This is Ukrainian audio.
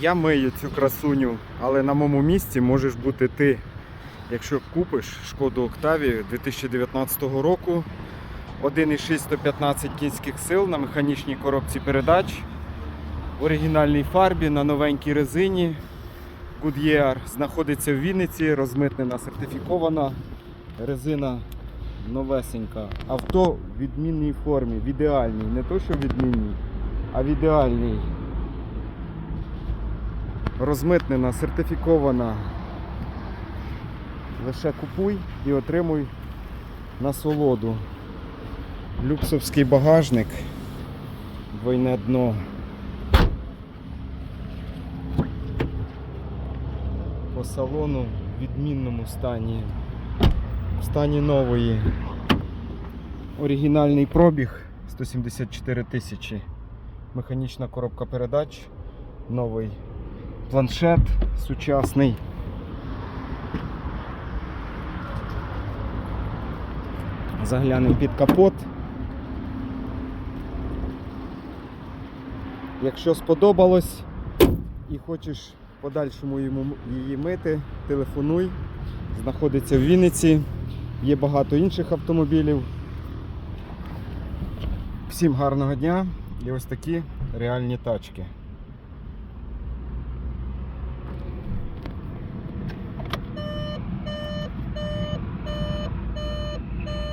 Я мию цю красуню, але на моєму місці можеш бути ти. Якщо купиш шкоду Октавію 2019 року, 1,6 115 кінських сил на механічній коробці передач, в оригінальній фарбі на новенькій резині. Goodyear знаходиться в Вінниці, розмитнена, сертифікована. Резина новесенька. Авто в відмінній формі, в ідеальній. Не то, що в відмінній, а в ідеальній. Розмитнена, сертифікована. Лише купуй і отримуй насолоду. Люксовський багажник, двойне дно. По салону в відмінному стані. В стані нової. Оригінальний пробіг 174 тисячі. Механічна коробка передач. Новий планшет сучасний. Заглянемо під капот. Якщо сподобалось і хочеш подальшому йому її мити, телефонуй. Знаходиться в Вінниці. Є багато інших автомобілів. Всім гарного дня і ось такі реальні тачки.